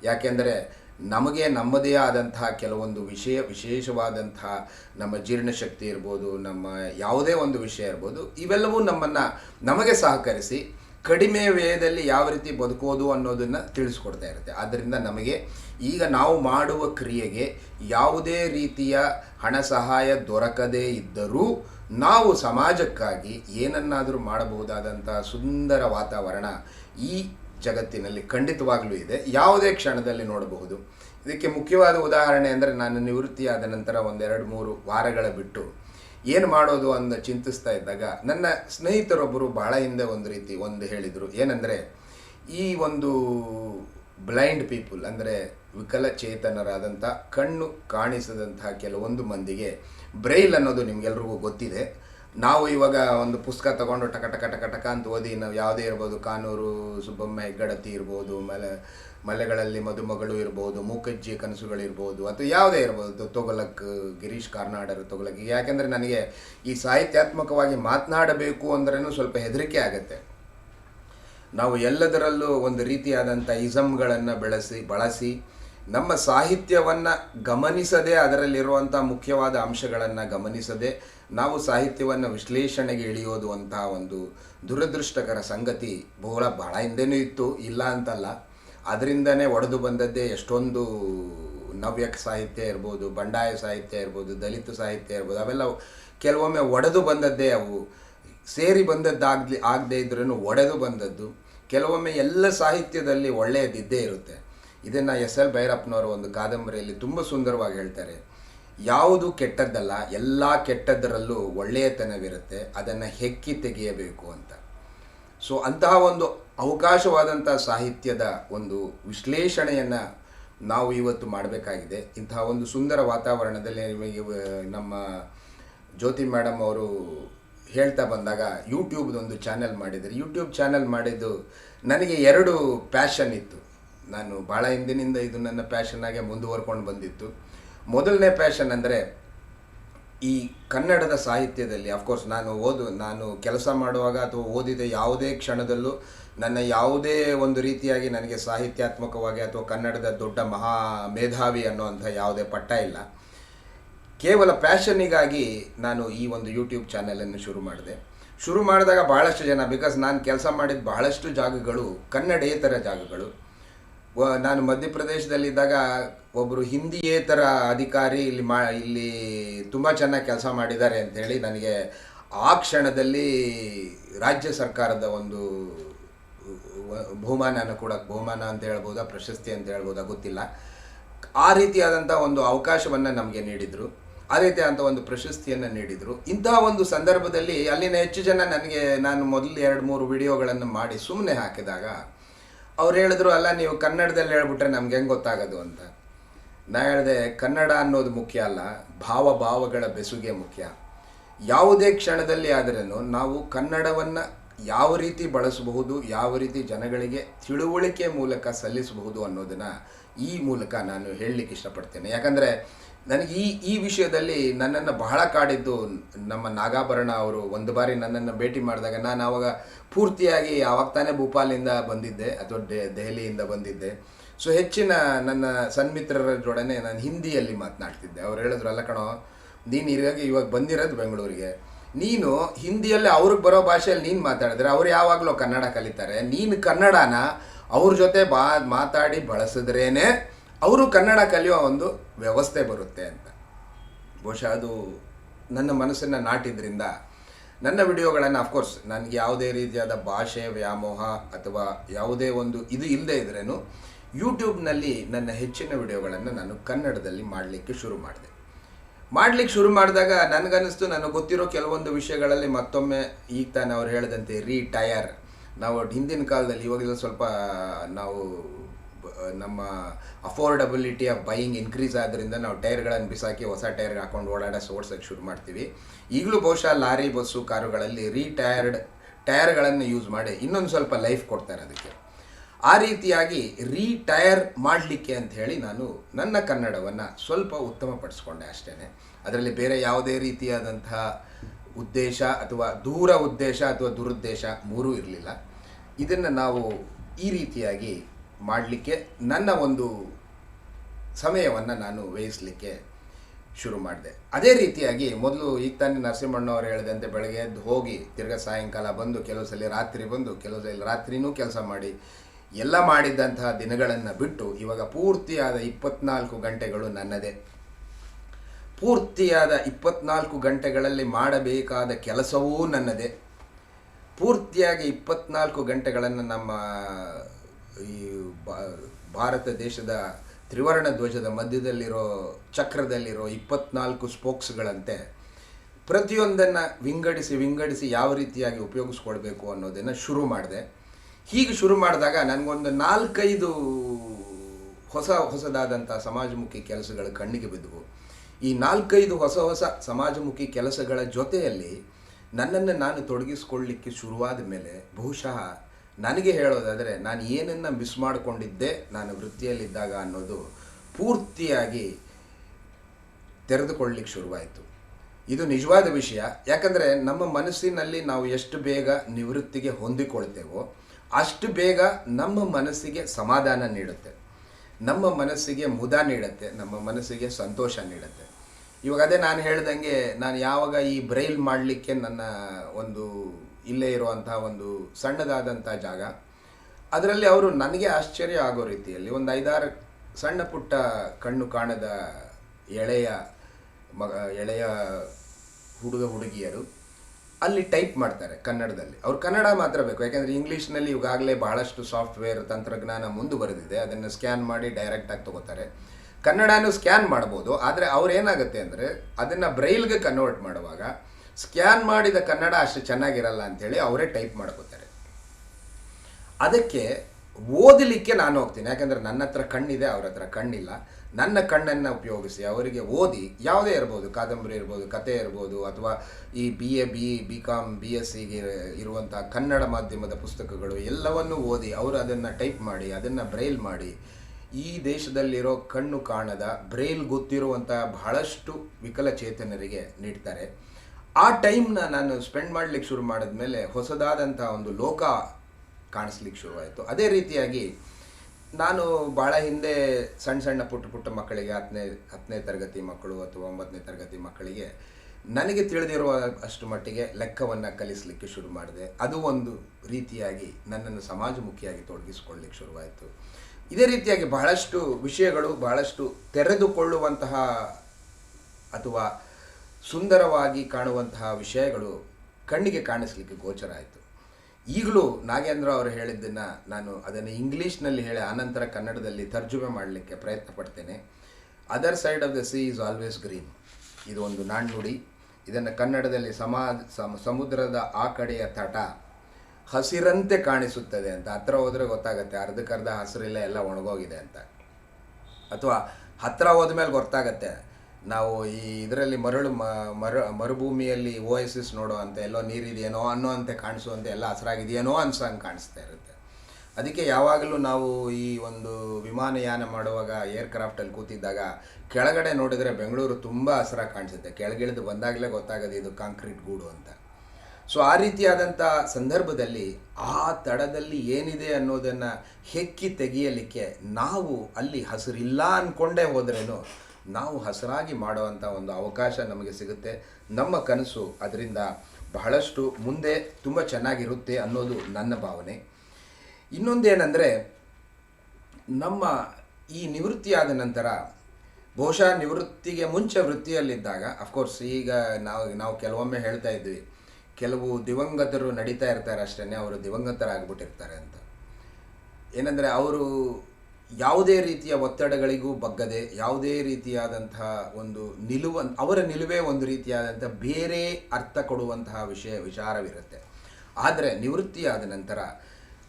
ಯಾಕೆಂದರೆ ನಮಗೆ ನಮ್ಮದೇ ಆದಂತಹ ಕೆಲವೊಂದು ವಿಷಯ ವಿಶೇಷವಾದಂತಹ ನಮ್ಮ ಜೀರ್ಣಶಕ್ತಿ ಇರ್ಬೋದು, ನಮ್ಮ ಯಾವುದೇ ಒಂದು ವಿಷಯ ಇರ್ಬೋದು, ಇವೆಲ್ಲವೂ ನಮ್ಮನ್ನು ನಮಗೆ ಸಹಕರಿಸಿ ಕಡಿಮೆ ವ್ಯಯದಲ್ಲಿ ಯಾವ ರೀತಿ ಬದುಕೋದು ಅನ್ನೋದನ್ನು ತಿಳಿಸ್ಕೊಡ್ತಾ ಇರುತ್ತೆ. ಆದ್ದರಿಂದ ನಮಗೆ ಈಗ ನಾವು ಮಾಡುವ ಕ್ರಿಯೆಗೆ ಯಾವುದೇ ರೀತಿಯ ಹಣ ಸಹಾಯ ದೊರಕದೇ ಇದ್ದರೂ ನಾವು ಸಮಾಜಕ್ಕಾಗಿ ಏನನ್ನಾದರೂ ಮಾಡಬಹುದಾದಂಥ ಸುಂದರ ವಾತಾವರಣ ಈ ಜಗತ್ತಿನಲ್ಲಿ ಖಂಡಿತವಾಗಲೂ ಇದೆ. ಯಾವುದೇ ಕ್ಷಣದಲ್ಲಿ ನೋಡಬಹುದು. ಇದಕ್ಕೆ ಮುಖ್ಯವಾದ ಉದಾಹರಣೆ ಅಂದರೆ ನಾನು ನಿವೃತ್ತಿಯಾದ ನಂತರ ಒಂದೆರಡು ಮೂರು ವಾರಗಳ ಬಿಟ್ಟು ಏನು ಮಾಡೋದು ಅಂತ ಚಿಂತಿಸ್ತಾ ಇದ್ದಾಗ ನನ್ನ ಸ್ನೇಹಿತರೊಬ್ಬರು ಬಹಳ ಹಿಂದೆ ಒಂದು ರೀತಿ ಒಂದು ಹೇಳಿದರು. ಏನಂದರೆ ಈ ಒಂದು ಬ್ಲೈಂಡ್ ಪೀಪಲ್ ಅಂದರೆ ವಿಕಲಚೇತನರಾದಂಥ, ಕಣ್ಣು ಕಾಣಿಸದಂತಹ ಕೆಲವೊಂದು ಮಂದಿಗೆ ಬ್ರೈಲ್ ಅನ್ನೋದು ನಿಮಗೆಲ್ರಿಗೂ ಗೊತ್ತಿದೆ. ನಾವು ಇವಾಗ ಒಂದು ಪುಸ್ತಕ ತಗೊಂಡು ಟಕ ಟಕ ಟಕ ಟಕ ಅಂತ ಓದಿ ನಾವು ಯಾವುದೇ ಇರ್ಬೋದು, ಕಾನೂರು, ಸುಬ್ಬಮ್ಮ, ಹೆಗ್ಗಡತಿ ಇರ್ಬೋದು, ಮಲೆ ಮಲೆಗಳಲ್ಲಿ ಮದುಮಗಳು ಇರ್ಬೋದು ಮೂಕಜ್ಜಿ ಕನಸುಗಳಿರ್ಬೋದು ಅಥವಾ ಯಾವುದೇ ಇರ್ಬೋದು, ತೊಗಲಕ್, ಗಿರೀಶ್ ಕಾರ್ನಾಡರ ತೊಗಲಕ್. ಯಾಕೆಂದರೆ ನನಗೆ ಈ ಸಾಹಿತ್ಯಾತ್ಮಕವಾಗಿ ಮಾತನಾಡಬೇಕು ಅಂದ್ರೂ ಸ್ವಲ್ಪ ಹೆದರಿಕೆ ಆಗುತ್ತೆ. ನಾವು ಎಲ್ಲದರಲ್ಲೂ ಒಂದು ರೀತಿಯಾದಂಥ ಇಸಮ್ಗಳನ್ನು ಬೆಳೆಸಿ, ಬಳಸಿ, ನಮ್ಮ ಸಾಹಿತ್ಯವನ್ನು ಗಮನಿಸದೆ ಅದರಲ್ಲಿರುವಂಥ ಮುಖ್ಯವಾದ ಅಂಶಗಳನ್ನು ಗಮನಿಸದೆ ನಾವು ಸಾಹಿತ್ಯವನ್ನು ವಿಶ್ಲೇಷಣೆಗೆ ಇಳಿಯೋದು ಅಂತ ಒಂದು ದುರದೃಷ್ಟಕರ ಸಂಗತಿ ಬಹಳ ಬಹಳ ಹಿಂದೆನೂ ಇತ್ತು, ಇಲ್ಲ ಅಂತಲ್ಲ. ಅದರಿಂದನೇ ಒಡೆದು ಬಂದದ್ದೇ ಎಷ್ಟೊಂದು ನವ್ಯಕ ಸಾಹಿತ್ಯ ಇರ್ಬೋದು, ಬಂಡಾಯ ಸಾಹಿತ್ಯ ಇರ್ಬೋದು, ದಲಿತ ಸಾಹಿತ್ಯ ಇರ್ಬೋದು, ಅವೆಲ್ಲ ಕೆಲವೊಮ್ಮೆ ಒಡೆದು ಬಂದದ್ದೇ ಅವು. ಸೇರಿ ಬಂದದ್ದಾಗಲಿ, ಆಗದೇ ಇದ್ರೂ ಒಡೆದು ಬಂದದ್ದು. ಕೆಲವೊಮ್ಮೆ ಎಲ್ಲ ಸಾಹಿತ್ಯದಲ್ಲಿ ಒಳ್ಳೆಯದಿದ್ದೇ ಇರುತ್ತೆ. ಇದನ್ನು ಎಸ್ ಎಲ್ ಭೈರಪ್ಪನವರು ಒಂದು ಕಾದಂಬರಿಯಲ್ಲಿ ತುಂಬ ಸುಂದರವಾಗಿ ಹೇಳ್ತಾರೆ. ಯಾವುದು ಕೆಟ್ಟದ್ದಲ್ಲ, ಎಲ್ಲ ಕೆಟ್ಟದ್ದರಲ್ಲೂ ಒಳ್ಳೆಯತನವಿರುತ್ತೆ, ಅದನ್ನು ಹೆಕ್ಕಿ ತೆಗೆಯಬೇಕು ಅಂತ. ಸೊ ಅಂತಹ ಒಂದು ಅವಕಾಶವಾದಂಥ ಸಾಹಿತ್ಯದ ಒಂದು ವಿಶ್ಲೇಷಣೆಯನ್ನು ನಾವು ಇವತ್ತು ಮಾಡಬೇಕಾಗಿದೆ. ಇಂತಹ ಒಂದು ಸುಂದರ ವಾತಾವರಣದಲ್ಲಿ ನಿಮಗೆ ನಮ್ಮ ಜ್ಯೋತಿ ಮೇಡಮ್ ಅವರು ಹೇಳ್ತಾ ಬಂದಾಗ ಯೂಟ್ಯೂಬ್ದೊಂದು ಚಾನೆಲ್ ಮಾಡಿದರೆ. ಯೂಟ್ಯೂಬ್ ಚಾನೆಲ್ ಮಾಡಿದ್ದು ನನಗೆ ಎರಡು ಪ್ಯಾಷನ್ ಇತ್ತು. ನಾನು ಭಾಳ ಹಿಂದಿನಿಂದ ಇದು ನನ್ನ ಪ್ಯಾಷನ್ನಾಗೆ ಮುಂದುವರ್ಕೊಂಡು ಬಂದಿತ್ತು. ಮೊದಲನೇ ಪ್ಯಾಷನ್ ಅಂದರೆ ಈ ಕನ್ನಡದ ಸಾಹಿತ್ಯದಲ್ಲಿ. ಅಫ್ಕೋರ್ಸ್ ನಾನು ಓದು, ನಾನು ಕೆಲಸ ಮಾಡುವಾಗ ಅಥವಾ ಓದಿದ ಯಾವುದೇ ಕ್ಷಣದಲ್ಲೂ ನನ್ನ ಯಾವುದೇ ಒಂದು ರೀತಿಯಾಗಿ ನನಗೆ ಸಾಹಿತ್ಯಾತ್ಮಕವಾಗಿ ಅಥವಾ ಕನ್ನಡದ ದೊಡ್ಡ ಮಹಾ ಮೇಧಾವಿ ಅನ್ನುವಂಥ ಯಾವುದೇ ಪಟ್ಟ ಇಲ್ಲ. ಕೇವಲ ಪ್ಯಾಷನ್ನಿಗಾಗಿ ನಾನು ಈ ಒಂದು ಯೂಟ್ಯೂಬ್ ಚಾನಲನ್ನು ಶುರು ಮಾಡಿದೆ. ಶುರು ಮಾಡಿದಾಗ ಬಹಳಷ್ಟು ಜನ ಬಿಕಾಸ್ ನಾನು ಕೆಲಸ ಮಾಡಿದ ಬಹಳಷ್ಟು ಜಾಗಗಳು ಕನ್ನಡೇತರ ಜಾಗಗಳು. ನಾನು ಮಧ್ಯಪ್ರದೇಶದಲ್ಲಿದ್ದಾಗ ಒಬ್ಬರು ಹಿಂದಿಯೇತರ ಅಧಿಕಾರಿ ಇಲ್ಲಿ ಮಾ, ಇಲ್ಲಿ ತುಂಬ ಚೆನ್ನಾಗಿ ಕೆಲಸ ಮಾಡಿದ್ದಾರೆ ಅಂಥೇಳಿ ನನಗೆ ಆ ಕ್ಷಣದಲ್ಲಿ ರಾಜ್ಯ ಸರ್ಕಾರದ ಒಂದು ಬಹುಮಾನನ ಕೂಡ, ಬಹುಮಾನ ಅಂತ ಹೇಳ್ಬೋದಾ, ಪ್ರಶಸ್ತಿ ಅಂತ ಹೇಳ್ಬೋದಾ ಗೊತ್ತಿಲ್ಲ. ಆ ರೀತಿಯಾದಂಥ ಒಂದು ಅವಕಾಶವನ್ನು ನಮಗೆ ನೀಡಿದರು. ಆ ರೀತಿಯಾದಂಥ ಒಂದು ಪ್ರಶಸ್ತಿಯನ್ನು ನೀಡಿದರು. ಇಂತಹ ಒಂದು ಸಂದರ್ಭದಲ್ಲಿ ಅಲ್ಲಿನ ಹೆಚ್ಚು ಜನ ನನಗೆ, ನಾನು ಮೊದಲು ಎರಡು ಮೂರು ವಿಡಿಯೋಗಳನ್ನು ಮಾಡಿ ಸುಮ್ಮನೆ ಹಾಕಿದಾಗ ಅವ್ರು ಹೇಳಿದ್ರು, ಅಲ್ಲ, ನೀವು ಕನ್ನಡದಲ್ಲಿ ಹೇಳ್ಬಿಟ್ರೆ ನಮ್ಗೆ ಹೆಂಗೆ ಗೊತ್ತಾಗೋದು ಅಂತ? ನಾ ಹೇಳಿದೆ, ಕನ್ನಡ ಅನ್ನೋದು ಮುಖ್ಯ ಅಲ್ಲ, ಭಾವ ಭಾವಗಳ ಬೆಸುಗೆ ಮುಖ್ಯ. ಯಾವುದೇ ಕ್ಷಣದಲ್ಲಿ ಆದ್ರೂ ನಾವು ಕನ್ನಡವನ್ನು ಯಾವ ರೀತಿ ಬಳಸಬಹುದು, ಯಾವ ರೀತಿ ಜನಗಳಿಗೆ ತಿಳುವಳಿಕೆ ಮೂಲಕ ಸಲ್ಲಿಸಬಹುದು ಅನ್ನೋದನ್ನು ಈ ಮೂಲಕ ನಾನು ಹೇಳಲಿಕ್ಕೆ ಇಷ್ಟಪಡ್ತೇನೆ. ಯಾಕಂದರೆ ನನಗೆ ಈ ಈ ವಿಷಯದಲ್ಲಿ ನನ್ನನ್ನು ಬಹಳ ಕಾಡಿದ್ದು ನಮ್ಮ ನಾಗಾಭರಣ ಅವರು ಒಂದು ಬಾರಿ ನನ್ನನ್ನು ಭೇಟಿ ಮಾಡಿದಾಗ ನಾನು ಆವಾಗ ಪೂರ್ತಿಯಾಗಿ ಆವಾಗ ತಾನೇ ಭೂಪಾಲಿಂದ ಬಂದಿದ್ದೆ, ಅಥವಾ ಡೆ, ದೆಹಲಿಯಿಂದ ಬಂದಿದ್ದೆ. ಸೊ ಹೆಚ್ಚಿನ ನನ್ನ ಸನ್ಮಿತ್ರರ ಜೊಡನೆ ನಾನು ಹಿಂದಿಯಲ್ಲಿ ಮಾತನಾಡ್ತಿದ್ದೆ. ಅವ್ರು ಹೇಳಿದ್ರು, ಅಲ್ಲ ಕಣೋ, ನೀನು ಇವಾಗ ಇವಾಗ ಬಂದಿರೋದು ಬೆಂಗಳೂರಿಗೆ. ನೀನು ಹಿಂದಿಯಲ್ಲಿ ಅವ್ರಿಗೆ ಬರೋ ಭಾಷೆಯಲ್ಲಿ ನೀನು ಮಾತಾಡಿದ್ರೆ ಅವ್ರು ಯಾವಾಗಲೂ ಕನ್ನಡ ಕಲಿತಾರೆ. ನೀನು ಕನ್ನಡನ ಅವ್ರ ಜೊತೆ ಬಾ, ಮಾತಾಡಿ ಬಳಸಿದ್ರೇನೆ ಅವರು ಕನ್ನಡ ಕಲಿಯೋ ಒಂದು ವ್ಯವಸ್ಥೆ ಬರುತ್ತೆ ಅಂತ. ಬಹುಶಃ ಅದು ನನ್ನ ಮನಸ್ಸನ್ನು ನಾಟಿದ್ರಿಂದ ನನ್ನ ವಿಡಿಯೋಗಳನ್ನು ಅಫ್ಕೋರ್ಸ್ ನನಗೆ ಯಾವುದೇ ರೀತಿಯಾದ ಭಾಷೆ, ವ್ಯಾಮೋಹ ಅಥವಾ ಯಾವುದೇ ಒಂದು ಇದು ಇಲ್ಲದೆ ಇದ್ರೇನು ಯೂಟ್ಯೂಬ್ನಲ್ಲಿ ನನ್ನ ಹೆಚ್ಚಿನ ವಿಡಿಯೋಗಳನ್ನು ನಾನು ಕನ್ನಡದಲ್ಲಿ ಮಾಡಲಿಕ್ಕೆ ಶುರು ಮಾಡಿದೆ. ಮಾಡ್ಲಿಕ್ಕೆ ಶುರು ಮಾಡಿದಾಗ ನನಗನ್ನಿಸ್ತು, ನನಗೆ ಗೊತ್ತಿರೋ ಕೆಲವೊಂದು ವಿಷಯಗಳಲ್ಲಿ ಮತ್ತೊಮ್ಮೆ ಈಗ ತಾನೇ ಅವ್ರು ಹೇಳಿದಂತೆ ರೀಟೈರ್ ನಾವು ಹಿಂದಿನ ಕಾಲದಲ್ಲಿ ಇವಾಗೆಲ್ಲ ಸ್ವಲ್ಪ, ನಾವು ನಮ್ಮ ಅಫೋರ್ಡಬಿಲಿಟಿ ಆಫ್ ಬೈಯಿಂಗ್ ಇನ್ಕ್ರೀಸ್ ಆದ್ದರಿಂದ ನಾವು ಟೈರ್ಗಳನ್ನು ಬಿಸಾಕಿ ಹೊಸ ಟೈರ್ ಹಾಕೊಂಡು ಓಡಾಡೋ ಸೋಡ್ಸೋಕ್ಕೆ ಶುರು ಮಾಡ್ತೀವಿ. ಈಗಲೂ ಬಹುಶಃ ಲಾರಿ, ಬಸ್ಸು, ಕಾರುಗಳಲ್ಲಿ ರೀಟೈರ್ಡ್ ಟೈರ್ಗಳನ್ನು ಯೂಸ್ ಮಾಡಿ ಇನ್ನೊಂದು ಸ್ವಲ್ಪ ಲೈಫ್ ಕೊಡ್ತಾರೆ ಅದಕ್ಕೆ. ಆ ರೀತಿಯಾಗಿ ರೀಟೈರ್ ಮಾಡಲಿಕ್ಕೆ ಅಂತ ಹೇಳಿ ನಾನು ನನ್ನ ಕನ್ನಡವನ್ನು ಸ್ವಲ್ಪ ಉತ್ತಮಪಡಿಸ್ಕೊಂಡೆ ಅಷ್ಟೇ ಅದರಲ್ಲಿ ಬೇರೆ ಯಾವುದೇ ರೀತಿಯಾದಂತಹ ಉದ್ದೇಶ ಅಥವಾ ದೂರ ಉದ್ದೇಶ ಅಥವಾ ದುರುದ್ದೇಶ ಮೂರೂ ಇರಲಿಲ್ಲ. ಇದನ್ನು ನಾವು ಈ ರೀತಿಯಾಗಿ ಮಾಡಲಿಕ್ಕೆ ನನ್ನ ಒಂದು ಸಮಯವನ್ನು ನಾನು ವ್ಯಯಿಸಲಿಕ್ಕೆ ಶುರು ಮಾಡಿದೆ. ಅದೇ ರೀತಿಯಾಗಿ ಮೊದಲು ಈಗ ತಾನೇ ನರಸಿಂಹಣ್ಣವರು ಹೇಳಿದಂತೆ ಬೆಳಗ್ಗೆ ಎದ್ದು ಹೋಗಿ ತಿರ್ಗಾ ಸಾಯಂಕಾಲ ಬಂದು ಕೆಲವು ಸಲ ರಾತ್ರಿ ಬಂದು, ಕೆಲವು ಸಲ ರಾತ್ರಿನೂ ಕೆಲಸ ಮಾಡಿ ಎಲ್ಲ ಮಾಡಿದ್ದಂತಹ ದಿನಗಳನ್ನು ಬಿಟ್ಟು ಇವಾಗ ಪೂರ್ತಿಯಾದ ಇಪ್ಪತ್ನಾಲ್ಕು ಗಂಟೆಗಳು ನನ್ನದೇ. ಪೂರ್ತಿಯಾದ ಇಪ್ಪತ್ನಾಲ್ಕು ಗಂಟೆಗಳಲ್ಲಿ ಮಾಡಬೇಕಾದ ಕೆಲಸವೂ ನನ್ನದೇ. ಪೂರ್ತಿಯಾಗಿ ಇಪ್ಪತ್ನಾಲ್ಕು ಗಂಟೆಗಳನ್ನು ನಮ್ಮ, ಈ ಭಾರತ ದೇಶದ ತ್ರಿವರ್ಣ ಧ್ವಜದ ಮಧ್ಯದಲ್ಲಿರೋ, ಚಕ್ರದಲ್ಲಿರೋ ಇಪ್ಪತ್ನಾಲ್ಕು ಸ್ಪೋಕ್ಸ್ಗಳಂತೆ ಪ್ರತಿಯೊಂದನ್ನು ವಿಂಗಡಿಸಿ ವಿಂಗಡಿಸಿ ಯಾವ ರೀತಿಯಾಗಿ ಉಪಯೋಗಿಸ್ಕೊಳ್ಬೇಕು ಅನ್ನೋದನ್ನು ಶುರು ಮಾಡಿದೆ. ಹೀಗೆ ಶುರು ಮಾಡಿದಾಗ ನನಗೊಂದು ನಾಲ್ಕೈದು ಹೊಸ ಹೊಸದಾದಂಥ ಸಮಾಜಮುಖಿ ಕೆಲಸಗಳು ಕಣ್ಣಿಗೆ ಬಿದ್ದವು. ಈ ನಾಲ್ಕೈದು ಹೊಸ ಹೊಸ ಸಮಾಜಮುಖಿ ಕೆಲಸಗಳ ಜೊತೆಯಲ್ಲಿ ನನ್ನನ್ನು ನಾನು ತೊಡಗಿಸ್ಕೊಳ್ಳಿಕ್ಕೆ ಶುರುವಾದ ಮೇಲೆ ಬಹುಶಃ ನನಗೆ ಹೇಳೋದಾದರೆ ನಾನು ಏನನ್ನು ಮಿಸ್ ಮಾಡಿಕೊಂಡಿದ್ದೆ ನಾನು ವೃತ್ತಿಯಲ್ಲಿದ್ದಾಗ ಅನ್ನೋದು ಪೂರ್ತಿಯಾಗಿ ತೆರೆದುಕೊಳ್ಳಿಕ್ಕೆ ಶುರುವಾಯಿತು. ಇದು ನಿಜವಾದ ವಿಷಯ. ಯಾಕಂದರೆ ನಮ್ಮ ಮನಸ್ಸಿನಲ್ಲಿ ನಾವು ಎಷ್ಟು ಬೇಗ ನಿವೃತ್ತಿಗೆ ಹೊಂದಿಕೊಳ್ತೇವೋ ಅಷ್ಟು ಬೇಗ ನಮ್ಮ ಮನಸ್ಸಿಗೆ ಸಮಾಧಾನ ನೀಡುತ್ತೆ. ನಮ್ಮ ಮನಸ್ಸಿಗೆ ಮುದ ನೀಡುತ್ತೆ. ನಮ್ಮ ಮನಸ್ಸಿಗೆ ಸಂತೋಷ ನೀಡುತ್ತೆ. ಇವಾಗ ಅದೇ ನಾನು ಹೇಳ್ದಂಗೆ ನಾನು ಯಾವಾಗ ಈ ಬ್ರೈಲ್ ಮಾಡಲಿಕ್ಕೆ ನನ್ನ ಒಂದು ಇಲ್ಲೇ ಇರುವಂಥ ಒಂದು ಸಣ್ಣದಾದಂಥ ಜಾಗ, ಅದರಲ್ಲಿ ಅವರು ನನಗೆ ಆಶ್ಚರ್ಯ ಆಗೋ ರೀತಿಯಲ್ಲಿ ಒಂದು ಐದಾರು ಸಣ್ಣ ಪುಟ್ಟ ಕಣ್ಣು ಕಾಣದ ಎಳೆಯ ಮಗ, ಎಳೆಯ ಹುಡುಗ, ಹುಡುಗಿಯರು ಅಲ್ಲಿ ಟೈಪ್ ಮಾಡ್ತಾರೆ ಕನ್ನಡದಲ್ಲಿ. ಅವ್ರು ಕನ್ನಡ ಮಾತ್ರ ಬೇಕು. ಯಾಕೆಂದರೆ ಇಂಗ್ಲೀಷ್ನಲ್ಲಿ ಈಗಾಗಲೇ ಬಹಳಷ್ಟು ಸಾಫ್ಟ್ವೇರ್ ತಂತ್ರಜ್ಞಾನ ಮುಂದುವರೆದಿದೆ. ಅದನ್ನು ಸ್ಕ್ಯಾನ್ ಮಾಡಿ ಡೈರೆಕ್ಟಾಗಿ ತಗೋತಾರೆ. ಕನ್ನಡನೂ ಸ್ಕ್ಯಾನ್ ಮಾಡ್ಬೋದು. ಆದರೆ ಅವ್ರು ಏನಾಗುತ್ತೆ ಅಂದರೆ ಅದನ್ನು ಬ್ರೈಲ್ಗೆ ಕನ್ವರ್ಟ್ ಮಾಡುವಾಗ ಸ್ಕ್ಯಾನ್ ಮಾಡಿದ ಕನ್ನಡ ಅಷ್ಟು ಚೆನ್ನಾಗಿರಲ್ಲ ಅಂಥೇಳಿ ಅವರೇ ಟೈಪ್ ಮಾಡ್ಕೋತಾರೆ. ಅದಕ್ಕೆ ಓದಲಿಕ್ಕೆ ನಾನು ಹೋಗ್ತೀನಿ. ಯಾಕಂದರೆ ನನ್ನ ಹತ್ರ ಕಣ್ಣಿದೆ, ಅವ್ರ ಹತ್ರ ಕಣ್ಣಿಲ್ಲ. ನನ್ನ ಕಣ್ಣನ್ನು ಉಪಯೋಗಿಸಿ ಅವರಿಗೆ ಓದಿ, ಯಾವುದೇ ಇರ್ಬೋದು, ಕಾದಂಬರಿ ಇರ್ಬೋದು, ಕತೆ ಇರ್ಬೋದು, ಅಥವಾ ಈ B A B B com B S ಸಿಗೆ ಇರುವಂಥ ಕನ್ನಡ ಮಾಧ್ಯಮದ ಪುಸ್ತಕಗಳು ಎಲ್ಲವನ್ನೂ ಓದಿ, ಅವರು ಅದನ್ನು ಟೈಪ್ ಮಾಡಿ, ಅದನ್ನು ಬ್ರೈಲ್ ಮಾಡಿ, ಈ ದೇಶದಲ್ಲಿರೋ ಕಣ್ಣು ಕಾಣದ, ಬ್ರೈಲ್ ಗೊತ್ತಿರುವಂಥ ಬಹಳಷ್ಟು ವಿಕಲಚೇತನರಿಗೆ ನೀಡ್ತಾರೆ. ಆ ಟೈಮ್ನ ನಾನು ಸ್ಪೆಂಡ್ ಮಾಡಲಿಕ್ಕೆ ಶುರು ಮಾಡಿದ್ಮೇಲೆ ಹೊಸದಾದಂಥ ಒಂದು ಲೋಕ ಕಾಣಿಸ್ಲಿಕ್ಕೆ ಶುರುವಾಯಿತು. ಅದೇ ರೀತಿಯಾಗಿ ನಾನು ಭಾಳ ಹಿಂದೆ ಸಣ್ಣ ಸಣ್ಣ ಪುಟ್ಟ ಪುಟ್ಟ ಮಕ್ಕಳಿಗೆ ಹತ್ತನೇ ಹತ್ತನೇ ತರಗತಿ ಮಕ್ಕಳು ಅಥವಾ ಒಂಬತ್ತನೇ ತರಗತಿ ಮಕ್ಕಳಿಗೆ ನನಗೆ ತಿಳಿದಿರುವ ಅಷ್ಟು ಮಟ್ಟಿಗೆ ಲೆಕ್ಕವನ್ನು ಕಲಿಸಲಿಕ್ಕೆ ಶುರು ಮಾಡಿದೆ. ಅದು ಒಂದು ರೀತಿಯಾಗಿ ನನ್ನನ್ನು ಸಮಾಜಮುಖಿಯಾಗಿ ತೊಡಗಿಸಿಕೊಳ್ಳಲಿಕ್ಕೆ ಶುರುವಾಯಿತು. ಇದೇ ರೀತಿಯಾಗಿ ಬಹಳಷ್ಟು ವಿಷಯಗಳು, ಬಹಳಷ್ಟು ತೆರೆದುಕೊಳ್ಳುವಂತಹ ಅಥವಾ ಸುಂದರವಾಗಿ ಕಾಣುವಂತಹ ವಿಷಯಗಳು ಕಣ್ಣಿಗೆ ಕಾಣಿಸಲಿಕ್ಕೆ ಗೋಚರ ಆಯಿತು. ಈಗಲೂ ನಾಗೇಂದ್ರ ಅವರು ಹೇಳಿದ್ದನ್ನು ನಾನು ಅದನ್ನು ಇಂಗ್ಲೀಷ್ನಲ್ಲಿ ಹೇಳಿ ಆನಂತರ ಕನ್ನಡದಲ್ಲಿ ತರ್ಜುಮೆ ಮಾಡಲಿಕ್ಕೆ ಪ್ರಯತ್ನ ಪಡ್ತೇನೆ. Other side of the sea is always green ಇದು ಒಂದು ನಾಣ್ಣುಡಿ. ಇದನ್ನು ಕನ್ನಡದಲ್ಲಿ ಸಮಾ ಸಮ, ಸಮುದ್ರದ ಆ ಕಡೆಯ ತಟ ಹಸಿರಂತೆ ಕಾಣಿಸುತ್ತದೆ ಅಂತ. ಹತ್ರ ಹೋದರೆ ಗೊತ್ತಾಗುತ್ತೆ, ಅರ್ಧಕ್ಕರ್ಧ ಹಸಿರಿಲ್ಲ, ಎಲ್ಲ ಒಣಗೋಗಿದೆ ಅಂತ. ಅಥವಾ ಹತ್ತಿರ ಹೋದ್ಮೇಲೆ ಗೊತ್ತಾಗತ್ತೆ. ನಾವು ಈ ಇದರಲ್ಲಿ ಮರಳು ಮರ, ಮರುಭೂಮಿಯಲ್ಲಿ ಓ ಎಸ್ ಎಸ್ ಅಂತ ಎಲ್ಲೋ ನೀರಿದೆಯೇನೋ ಅನ್ನೋ ಅಂತೆ ಕಾಣಿಸುವಂತೆ ಎಲ್ಲ ಹಸಿರಾಗಿದೆಯೇನೋ ಅನ್ಸಂಗೆ ಕಾಣಿಸ್ತಾ ಇರುತ್ತೆ. ಅದಕ್ಕೆ ಯಾವಾಗಲೂ ನಾವು ಈ ಒಂದು ವಿಮಾನಯಾನ ಮಾಡುವಾಗ ಏರ್ಕ್ರಾಫ್ಟಲ್ಲಿ ಕೂತಿದ್ದಾಗ ಕೆಳಗಡೆ ನೋಡಿದರೆ ಬೆಂಗಳೂರು ತುಂಬ ಹಸರಾಗಿ ಕಾಣಿಸುತ್ತೆ. ಕೆಳಗಿಳಿದು ಬಂದಾಗಲೇ ಗೊತ್ತಾಗೋದು ಇದು ಕಾಂಕ್ರೀಟ್ ಗೂಡು ಅಂತ. ಸೊ ಆ ರೀತಿಯಾದಂಥ ಸಂದರ್ಭದಲ್ಲಿ ಆ ತಡದಲ್ಲಿ ಏನಿದೆ ಅನ್ನೋದನ್ನು ಹೆಕ್ಕಿ ತೆಗೆಯಲಿಕ್ಕೆ ನಾವು ಅಲ್ಲಿ ಹಸಿರಿಲ್ಲ ಅಂದ್ಕೊಂಡೇ ಹೋದ್ರೇನು ನಾವು ಹಸರಾಗಿ ಮಾಡುವಂಥ ಒಂದು ಅವಕಾಶ ನಮಗೆ ಸಿಗುತ್ತೆ. ನಮ್ಮ ಕನಸು ಅದರಿಂದ ಬಹಳಷ್ಟು ಮುಂದೆ ತುಂಬ ಚೆನ್ನಾಗಿರುತ್ತೆ ಅನ್ನೋದು ನನ್ನ ಭಾವನೆ. ಇನ್ನೊಂದೇನೆಂದರೆ, ನಮ್ಮ ಈ ನಿವೃತ್ತಿಯಾದ ನಂತರ, ಬಹುಶಃ ನಿವೃತ್ತಿಗೆ ಮುಂಚೆ ವೃತ್ತಿಯಲ್ಲಿದ್ದಾಗ ಅಫ್ಕೋರ್ಸ್ ಈಗ ನಾವು ನಾವು ಕೆಲವೊಮ್ಮೆ ಹೇಳ್ತಾ ಇದ್ವಿ, ಕೆಲವು ದಿವಂಗತರು ನಡೀತಾ ಇರ್ತಾರೆ ಅಷ್ಟೇ ಅವರು ದಿವಂಗತರಾಗ್ಬಿಟ್ಟಿರ್ತಾರೆ ಅಂತ. ಏನಂದರೆ, ಅವರು ಯಾವುದೇ ರೀತಿಯ ಒತ್ತಡಗಳಿಗೂ ಬಗ್ಗದೆ, ಯಾವುದೇ ರೀತಿಯಾದಂತಹ ಒಂದು ನಿಲುವ, ಅವರ ನಿಲುವೇ ಒಂದು ರೀತಿಯಾದಂಥ ಬೇರೆ ಅರ್ಥ ಕೊಡುವಂತಹ ವಿಷಯ, ವಿಚಾರವಿರುತ್ತೆ. ಆದರೆ ನಿವೃತ್ತಿಯಾದ ನಂತರ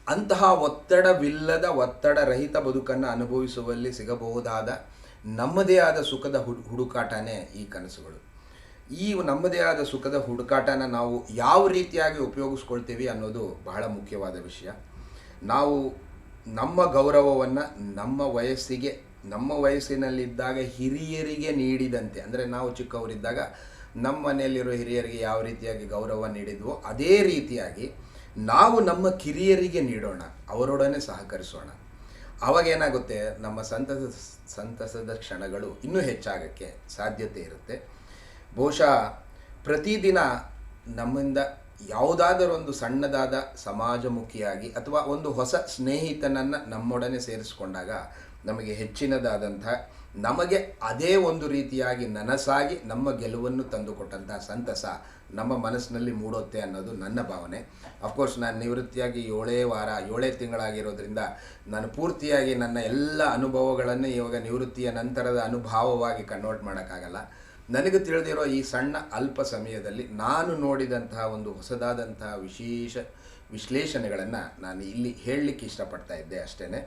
ಅಂತಹ ಒತ್ತಡವಿಲ್ಲದ ಒತ್ತಡ ರಹಿತ ಬದುಕನ್ನು ಅನುಭವಿಸುವಲ್ಲಿ ಸಿಗಬಹುದಾದ ನಮ್ಮದೇ ಆದ ಸುಖದ ಹುಡು, ಹುಡುಕಾಟನೇ ಈ ಕನಸುಗಳು. ಈ ನಮ್ಮದೇ ಆದ ಸುಖದ ಹುಡುಕಾಟನ ನಾವು ಯಾವ ರೀತಿಯಾಗಿ ಉಪಯೋಗಿಸ್ಕೊಳ್ತೀವಿ ಅನ್ನೋದು ಬಹಳ ಮುಖ್ಯವಾದ ವಿಷಯ. ನಾವು ನಮ್ಮ ಗೌರವವನ್ನು ನಮ್ಮ ವಯಸ್ಸಿಗೆ, ನಮ್ಮ ವಯಸ್ಸಿನಲ್ಲಿದ್ದಾಗ ಹಿರಿಯರಿಗೆ ನೀಡಿದಂತೆ, ಅಂದರೆ ನಾವು ಚಿಕ್ಕವರಿದ್ದಾಗ ನಮ್ಮ ಮನೆಯಲ್ಲಿರೋ ಹಿರಿಯರಿಗೆ ಯಾವ ರೀತಿಯಾಗಿ ಗೌರವ ನೀಡಿದ್ವೋ ಅದೇ ರೀತಿಯಾಗಿ ನಾವು ನಮ್ಮ ಕಿರಿಯರಿಗೆ ನೀಡೋಣ, ಅವರೊಡನೆ ಸಹಕರಿಸೋಣ. ಅವಾಗೇನಾಗುತ್ತೆ ನಮ್ಮ ಸಂತಸ, ಸಂತಸದ ಕ್ಷಣಗಳು ಇನ್ನೂ ಹೆಚ್ಚಾಗಕ್ಕೆ ಸಾಧ್ಯತೆ ಇರುತ್ತೆ. ಬಹುಶಃ ಪ್ರತಿದಿನ ನಮ್ಮಿಂದ ಯಾವುದಾದರೂ ಒಂದು ಸಣ್ಣದಾದ ಸಮಾಜಮುಖಿಯಾಗಿ ಅಥವಾ ಒಂದು ಹೊಸ ಸ್ನೇಹಿತನನ್ನು ನಮ್ಮೊಡನೆ ಸೇರಿಸಿಕೊಂಡಾಗ ನಮಗೆ ಹೆಚ್ಚಿನದಾದಂಥ, ನಮಗೆ ಅದೇ ಒಂದು ರೀತಿಯಾಗಿ ನನಸಾಗಿ ನಮ್ಮ ಗೆಲುವನ್ನು ತಂದುಕೊಟ್ಟಂಥ ಸಂತಸ ನಮ್ಮ ಮನಸ್ಸಿನಲ್ಲಿ ಮೂಡುತ್ತೆ ಅನ್ನೋದು ನನ್ನ ಭಾವನೆ. ಅಫ್ಕೋರ್ಸ್ ನಾನು ನಿವೃತ್ತಿಯಾಗಿ ಏಳೇ ವಾರ, ಏಳೇ ತಿಂಗಳಾಗಿರೋದ್ರಿಂದ ನಾನು ಪೂರ್ತಿಯಾಗಿ ನನ್ನ ಎಲ್ಲ ಅನುಭವಗಳನ್ನು ಇವಾಗ ನಿವೃತ್ತಿಯ ನಂತರದ ಅನುಭವವಾಗಿ ಕನ್ವರ್ಟ್ ಮಾಡೋಕ್ಕಾಗಲ್ಲ. ನನಗೆ ತಿಳಿದಿರೋ ಈ ಸಣ್ಣ ಅಲ್ಪ ಸಮಯದಲ್ಲಿ ನಾನು ನೋಡಿದಂತಹ ಒಂದು ಹೊಸದಾದಂತಹ ವಿಶೇಷ ವಿಶ್ಲೇಷಣೆಗಳನ್ನು ನಾನು ಇಲ್ಲಿ ಹೇಳಲಿಕ್ಕೆ ಇಷ್ಟಪಡ್ತಾ ಇದ್ದೆ ಅಷ್ಟೇ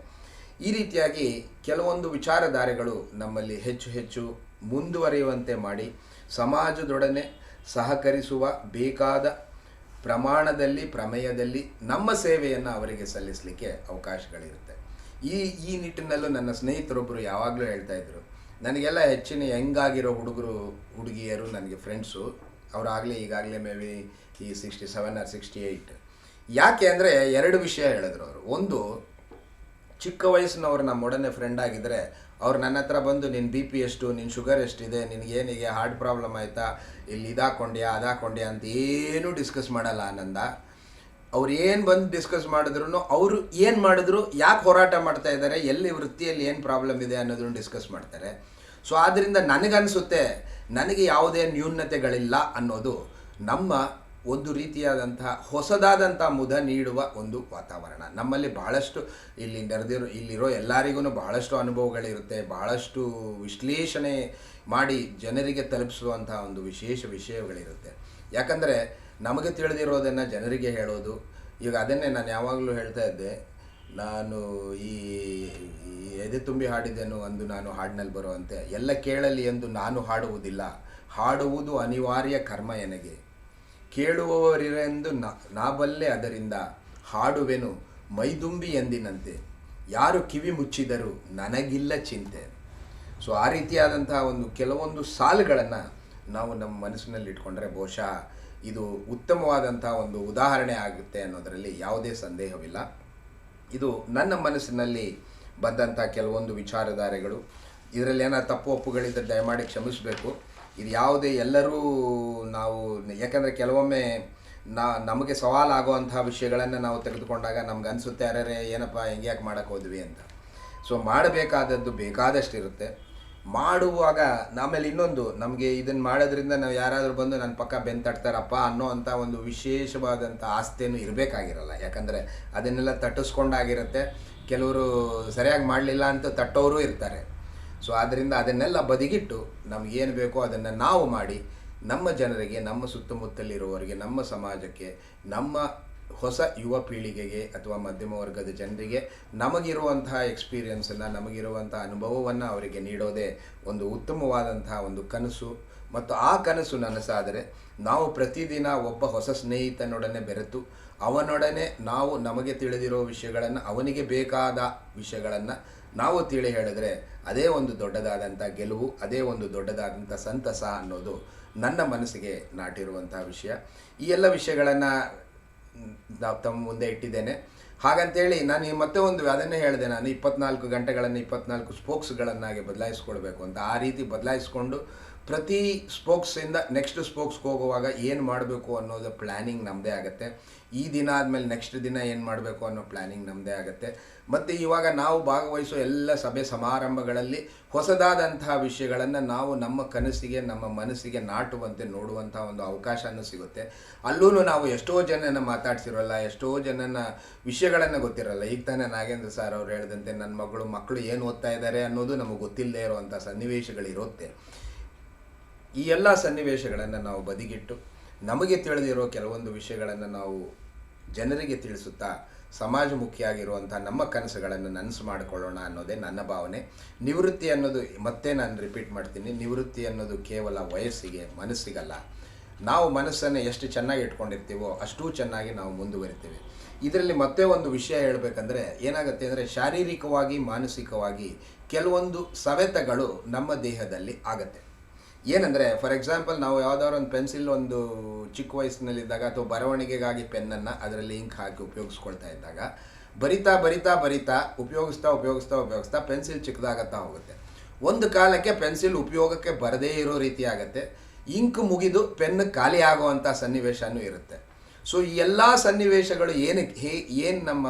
ಈ ರೀತಿಯಾಗಿ ಕೆಲವೊಂದು ವಿಚಾರಧಾರೆಗಳು ನಮ್ಮಲ್ಲಿ ಹೆಚ್ಚು ಹೆಚ್ಚು ಮುಂದುವರಿಯುವಂತೆ ಮಾಡಿ ಸಮಾಜದೊಡನೆ ಸಹಕರಿಸುವ ಬೇಕಾದ ಪ್ರಮಾಣದಲ್ಲಿ, ಪ್ರಮೇಯದಲ್ಲಿ ನಮ್ಮ ಸೇವೆಯನ್ನು ಅವರಿಗೆ ಸಲ್ಲಿಸಲಿಕ್ಕೆ ಅವಕಾಶಗಳಿರುತ್ತೆ. ಈ ಈ ನಿಟ್ಟಿನಲ್ಲೂ ನನ್ನ ಸ್ನೇಹಿತರೊಬ್ಬರು ಯಾವಾಗಲೂ ಹೇಳ್ತಾ ಇದ್ರು ನನಗೆಲ್ಲ ಹೆಚ್ಚಿನ ಹೆಂಗಾಗಿರೋ ಹುಡುಗರು, ಹುಡುಗಿಯರು ನನಗೆ ಫ್ರೆಂಡ್ಸು ಅವರಾಗಲೇ ಈಗಾಗಲೇ ಮೇ ಬಿ ಈ sixty seven or sixty eight ಯಾಕೆ ಅಂದರೆ ಎರಡು ವಿಷಯ ಹೇಳಿದ್ರು ಅವರು. ಒಂದು, ಚಿಕ್ಕ ವಯಸ್ಸಿನವ್ರು ನಮ್ಮೊಡನೆ ಫ್ರೆಂಡ್ ಆಗಿದ್ದರೆ ಅವ್ರು ನನ್ನ ಹತ್ರ ಬಂದು ನಿನ್ನ ಬಿ ಪಿ ಎಷ್ಟು? ನಿನ್ನ ಶುಗರ್ ಎಷ್ಟಿದೆ? ನಿನಗೇನಿಗೆ ಹಾರ್ಟ್ ಪ್ರಾಬ್ಲಮ್ ಆಯಿತಾ? ಇಲ್ಲಿ ಇದಾಕೊಂಡ್ಯಾ, ಅದಾಕೊಂಡ್ಯಾ? ಅಂತ ಏನೂ ಡಿಸ್ಕಸ್ ಮಾಡಲ್ಲ ಆನಂದ. ಅವ್ರು ಏನು ಬಂದು ಡಿಸ್ಕಸ್ ಮಾಡಿದ್ರು ಅವರು ಏನು ಮಾಡಿದ್ರು, ಯಾಕೆ ಹೋರಾಟ ಮಾಡ್ತಾ ಇದ್ದಾರೆ ಎಲ್ಲಿ ವೃತ್ತಿಯಲ್ಲಿ ಏನು ಪ್ರಾಬ್ಲಮ್ ಇದೆ ಅನ್ನೋದನ್ನು ಡಿಸ್ಕಸ್ ಮಾಡ್ತಾರೆ. ಸೊ ಆದ್ದರಿಂದ ನನಗನ್ಸುತ್ತೆ, ನನಗೆ ಯಾವುದೇ ನ್ಯೂನತೆಗಳಿಲ್ಲ ಅನ್ನೋದು ನಮ್ಮ ಒಂದು ರೀತಿಯಾದಂತಹ ಹೊಸದಾದಂಥ ಮುದ ನೀಡುವ ಒಂದು ವಾತಾವರಣ. ನಮ್ಮಲ್ಲಿ ಬಹಳಷ್ಟು ಇಲ್ಲಿ ನೆರೆದಿರೋ, ಇಲ್ಲಿರೋ ಎಲ್ಲರಿಗೂ ಬಹಳಷ್ಟು ಅನುಭವಗಳಿರುತ್ತೆ, ಬಹಳಷ್ಟು ವಿಶ್ಲೇಷಣೆ ಮಾಡಿ ಜನರಿಗೆ ತಲುಪಿಸುವಂಥ ಒಂದು ವಿಶೇಷ ವಿಷಯಗಳಿರುತ್ತೆ. ಯಾಕಂದರೆ ನಮಗೆ ತಿಳಿದಿರೋದನ್ನು ಜನರಿಗೆ ಹೇಳೋದು. ಈಗ ಅದನ್ನೇ ನಾನು ಯಾವಾಗಲೂ ಹೇಳ್ತಾ ಇದ್ದೆ. ನಾನು ಈ ಎದೆ ತುಂಬಿ ಹಾಡಿದೆನು ಅಂದು ನಾನು ಹಾಡಿನಲ್ಲಿ ಬರುವಂತೆ ಎಲ್ಲ ಕೇಳಲಿ ಎಂದು ನಾನು ಹಾಡುವುದಿಲ್ಲ. ಹಾಡುವುದು ಅನಿವಾರ್ಯ ಕರ್ಮ ಎನಗೆ. ಕೇಳುವವರಿರೆಂದು ನಾ ಬಲ್ಲೆ ಅದರಿಂದ ಹಾಡುವೆನು ಮೈದುಂಬಿ ಎಂದಿನಂತೆ. ಯಾರು ಕಿವಿ ಮುಚ್ಚಿದರೂ ನನಗಿಲ್ಲ ಚಿಂತೆ. ಸೊ ಆ ರೀತಿಯಾದಂತಹ ಒಂದು ಕೆಲವೊಂದು ಸಾಲುಗಳನ್ನು ನಾವು ನಮ್ಮ ಮನಸ್ಸಿನಲ್ಲಿ ಇಟ್ಕೊಂಡ್ರೆ ಬಹುಶಃ ಇದು ಉತ್ತಮವಾದಂಥ ಒಂದು ಉದಾಹರಣೆ ಆಗುತ್ತೆ ಅನ್ನೋದರಲ್ಲಿ ಯಾವುದೇ ಸಂದೇಹವಿಲ್ಲ. ಇದು ನನ್ನ ಮನಸ್ಸಿನಲ್ಲಿ ಬಂದಂಥ ಕೆಲವೊಂದು ವಿಚಾರಧಾರೆಗಳು. ಇದರಲ್ಲಿ ಏನಾದ್ರು ತಪ್ಪು ಒಪ್ಪುಗಳಿದ್ದರೆ ದಯಮಾಡಿ ಕ್ಷಮಿಸಬೇಕು. ಇದು ಯಾವುದೇ ಎಲ್ಲರೂ ನಾವು, ಯಾಕಂದರೆ ಕೆಲವೊಮ್ಮೆ ನಾ, ನಮಗೆ ಸವಾಲಾಗುವಂತಹ ವಿಷಯಗಳನ್ನು ನಾವು ತೆಗೆದುಕೊಂಡಾಗ ನಮ್ಗೆ ಅನಿಸುತ್ತೆ ಯಾರೇ ಏನಪ್ಪ ಹೆಂಗೆ ಯಾಕೆ ಮಾಡೋಕ್ಕೆ ಹೋದ್ವಿ ಅಂತ. ಸೊ ಮಾಡಬೇಕಾದದ್ದು ಬೇಕಾದಷ್ಟಿರುತ್ತೆ. ಮಾಡುವಾಗ ಆಮೇಲೆ ಇನ್ನೊಂದು, ನಮಗೆ ಇದನ್ನು ಮಾಡೋದ್ರಿಂದ ನಾವು ಯಾರಾದರೂ ಬಂದು ನನ್ನ ಪಕ್ಕ ಬೆನ್ ತಟ್ತಾರಪ್ಪ ಅನ್ನೋ ಅಂಥ ಒಂದು ವಿಶೇಷವಾದಂಥ ಆಸ್ತಿಯನ್ನು ಇರಬೇಕಾಗಿರಲ್ಲ. ಯಾಕಂದರೆ ಅದನ್ನೆಲ್ಲ ತಟ್ಟಿಸ್ಕೊಂಡಾಗಿರುತ್ತೆ. ಕೆಲವರು ಸರಿಯಾಗಿ ಮಾಡಲಿಲ್ಲ ಅಂತ ತಟ್ಟೋರು ಇರ್ತಾರೆ. ಸೊ ಆದ್ದರಿಂದ ಅದನ್ನೆಲ್ಲ ಬದಿಗಿಟ್ಟು ನಮಗೇನು ಬೇಕೋ ಅದನ್ನು ನಾವು ಮಾಡಿ, ನಮ್ಮ ಜನರಿಗೆ, ನಮ್ಮ ಸುತ್ತಮುತ್ತಲಿರುವವರಿಗೆ, ನಮ್ಮ ಸಮಾಜಕ್ಕೆ, ನಮ್ಮ ಹೊಸ ಯುವ ಪೀಳಿಗೆಗೆ ಅಥವಾ ಮಧ್ಯಮ ವರ್ಗದ ಜನರಿಗೆ ನಮಗಿರುವಂತಹ ಎಕ್ಸ್ಪೀರಿಯನ್ಸನ್ನು ನಮಗಿರುವಂಥ ಅನುಭವವನ್ನು ಅವರಿಗೆ ನೀಡೋದೇ ಒಂದು ಉತ್ತಮವಾದಂತಹ ಒಂದು ಕನಸು. ಮತ್ತು ಆ ಕನಸು ನನಸಾದರೆ ನಾವು ಪ್ರತಿದಿನ ಒಬ್ಬ ಹೊಸ ಸ್ನೇಹಿತನೊಡನೆ ಬೆರೆತು, ಅವನೊಡನೆ ನಾವು ನಮಗೆ ತಿಳಿದಿರೋ ವಿಷಯಗಳನ್ನು, ಅವನಿಗೆ ಬೇಕಾದ ವಿಷಯಗಳನ್ನು ನಾವು ತಿಳಿ ಹೇಳಿದ್ರೆ ಅದೇ ಒಂದು ದೊಡ್ಡದಾದಂಥ ಗೆಲುವು, ಅದೇ ಒಂದು ದೊಡ್ಡದಾದಂಥ ಸಂತಸ ಅನ್ನೋದು ನನ್ನ ಮನಸ್ಸಿಗೆ ನಾಟಿರುವಂಥ ವಿಷಯ. ಈ ಎಲ್ಲ ವಿಷಯಗಳನ್ನು ತಮ್ಮ ಮುಂದೆ ಇಟ್ಟಿದ್ದೇನೆ. ಹಾಗಂತೇಳಿ ನಾನು ಮತ್ತೆ ಒಂದು ಅದನ್ನೇ ಹೇಳಿದೆ, ನಾನು ಇಪ್ಪತ್ನಾಲ್ಕು ಗಂಟೆಗಳನ್ನು ಇಪ್ಪತ್ನಾಲ್ಕು ಸ್ಪೋಕ್ಸ್ಗಳನ್ನಾಗಿ ಬದಲಾಯಿಸ್ಕೊಳ್ಬೇಕು ಅಂತ. ಆ ರೀತಿ ಬದಲಾಯಿಸ್ಕೊಂಡು ಪ್ರತಿ ಸ್ಪೋಕ್ಸಿಂದ ನೆಕ್ಸ್ಟ್ ಸ್ಪೋಕ್ಸ್ಗೆ ಹೋಗುವಾಗ ಏನು ಮಾಡಬೇಕು ಅನ್ನೋದು ಪ್ಲ್ಯಾನಿಂಗ್ ನಮ್ಮದೇ ಆಗುತ್ತೆ. ಈ ದಿನ ಆದಮೇಲೆ ನೆಕ್ಸ್ಟ್ ದಿನ ಏನು ಮಾಡಬೇಕು ಅನ್ನೋ ಪ್ಲ್ಯಾನಿಂಗ್ ನಮ್ಮದೇ ಆಗುತ್ತೆ. ಮತ್ತು ಇವಾಗ ನಾವು ಭಾಗವಹಿಸೋ ಎಲ್ಲ ಸಭೆ ಸಮಾರಂಭಗಳಲ್ಲಿ ಹೊಸದಾದಂತಹ ವಿಷಯಗಳನ್ನು ನಾವು ನಮ್ಮ ಕನಸಿಗೆ, ನಮ್ಮ ಮನಸ್ಸಿಗೆ ನಾಟುವಂತೆ ನೋಡುವಂಥ ಒಂದು ಅವಕಾಶನೂ ಸಿಗುತ್ತೆ. ಅಲ್ಲೂ ನಾವು ಎಷ್ಟೋ ಜನನ ಮಾತಾಡ್ಸಿರೋಲ್ಲ, ಎಷ್ಟೋ ಜನನ ವಿಷಯಗಳನ್ನು ಗೊತ್ತಿರಲ್ಲ. ಈಗ ತಾನೇ ನಾಗೇಂದ್ರ ಸರ್ ಅವ್ರು ಹೇಳಿದಂತೆ ನನ್ನ ಮಗಳು ಮಕ್ಕಳು ಏನು ಓದ್ತಾ ಇದ್ದಾರೆ ಅನ್ನೋದು ನಮಗೆ ಗೊತ್ತಿಲ್ಲದೆ ಇರುವಂಥ ಸನ್ನಿವೇಶಗಳಿರುತ್ತೆ. ಈ ಎಲ್ಲ ಸನ್ನಿವೇಶಗಳನ್ನು ನಾವು ಬದಿಗಿಟ್ಟು ನಮಗೆ ತಿಳಿದಿರೋ ಕೆಲವೊಂದು ವಿಷಯಗಳನ್ನು ನಾವು ಜನರಿಗೆ ತಿಳಿಸುತ್ತಾ ಸಮಾಜಮುಖಿಯಾಗಿರುವಂಥ ನಮ್ಮ ಕನಸುಗಳನ್ನು ನನಸು ಮಾಡಿಕೊಳ್ಳೋಣ ಅನ್ನೋದೇ ನನ್ನ ಭಾವನೆ. ನಿವೃತ್ತಿ ಅನ್ನೋದು ಮತ್ತೆ ನಾನು ರಿಪೀಟ್ ಮಾಡ್ತೀನಿ. ನಿವೃತ್ತಿ ಅನ್ನೋದು ಕೇವಲ ವಯಸ್ಸಿಗೆ, ಮನಸ್ಸಿಗಲ್ಲ. ನಾವು ಮನಸ್ಸನ್ನು ಎಷ್ಟು ಚೆನ್ನಾಗಿ ಇಟ್ಕೊಂಡಿರ್ತೀವೋ ಅಷ್ಟೂ ಚೆನ್ನಾಗಿ ನಾವು ಮುಂದುವರಿತೀವಿ. ಇದರಲ್ಲಿ ಮತ್ತೆ ಒಂದು ವಿಷಯ ಹೇಳಬೇಕಂದ್ರೆ ಏನಾಗುತ್ತೆ ಅಂದರೆ ಶಾರೀರಿಕವಾಗಿ, ಮಾನಸಿಕವಾಗಿ ಕೆಲವೊಂದು ಸವೆತಗಳು ನಮ್ಮ ದೇಹದಲ್ಲಿ ಆಗತ್ತೆ. ಏನಂದರೆ ಫಾರ್ ಎಕ್ಸಾಂಪಲ್ ನಾವು ಯಾವುದಾದ್ರು ಒಂದು ಪೆನ್ಸಿಲ್ ಒಂದು ಚಿಕ್ಕ ವಯಸ್ಸಿನಲ್ಲಿದ್ದಾಗ ಅಥವಾ ಬರವಣಿಗೆಗಾಗಿ ಪೆನ್ನನ್ನು ಅದರಲ್ಲಿ ಇಂಕ್ ಹಾಕಿ ಉಪಯೋಗಿಸ್ಕೊಳ್ತಾ ಇದ್ದಾಗ, ಬರಿತಾ ಬರಿತಾ ಬರಿತಾ ಉಪಯೋಗಿಸ್ತಾ ಉಪಯೋಗಿಸ್ತಾ ಉಪಯೋಗಿಸ್ತಾ ಪೆನ್ಸಿಲ್ ಚಿಕ್ಕದಾಗತ್ತಾ ಹೋಗುತ್ತೆ. ಒಂದು ಕಾಲಕ್ಕೆ ಪೆನ್ಸಿಲ್ ಉಪಯೋಗಕ್ಕೆ ಬರದೇ ಇರೋ ರೀತಿ ಆಗುತ್ತೆ. ಇಂಕ್ ಮುಗಿದು ಪೆನ್ ಖಾಲಿ ಆಗುವಂಥ ಸನ್ನಿವೇಶನೂ ಇರುತ್ತೆ. ಸೊ ಈ ಎಲ್ಲ ಸನ್ನಿವೇಶಗಳು ಏನಕ್ಕೆ ಹೇ, ಏನು ನಮ್ಮ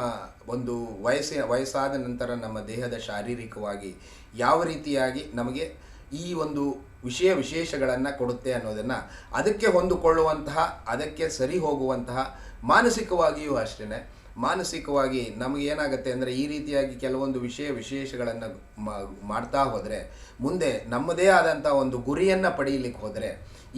ಒಂದು ವಯಸ್ಸಿನ, ವಯಸ್ಸಾದ ನಂತರ ನಮ್ಮ ದೇಹದ ಶಾರೀರಿಕವಾಗಿ ಯಾವ ರೀತಿಯಾಗಿ ನಮಗೆ ಈ ಒಂದು ವಿಷಯ ವಿಶೇಷಗಳನ್ನು ಕೊಡುತ್ತೆ ಅನ್ನೋದನ್ನು ಅದಕ್ಕೆ ಹೊಂದಿಕೊಳ್ಳುವಂತಹ, ಅದಕ್ಕೆ ಸರಿ ಹೋಗುವಂತಹ ಮಾನಸಿಕವಾಗಿಯೂ ಅಷ್ಟೇ ಮಾನಸಿಕವಾಗಿ ನಮಗೆ ಏನಾಗುತ್ತೆ ಅಂದರೆ ಈ ರೀತಿಯಾಗಿ ಕೆಲವೊಂದು ವಿಷಯ ವಿಶೇಷಗಳನ್ನು ಮಾಡ್ತಾ ಹೋದರೆ, ಮುಂದೆ ನಮ್ಮದೇ ಆದಂಥ ಒಂದು ಗುರಿಯನ್ನು ಪಡೆಯಲಿಕ್ಕೆ ಹೋದರೆ,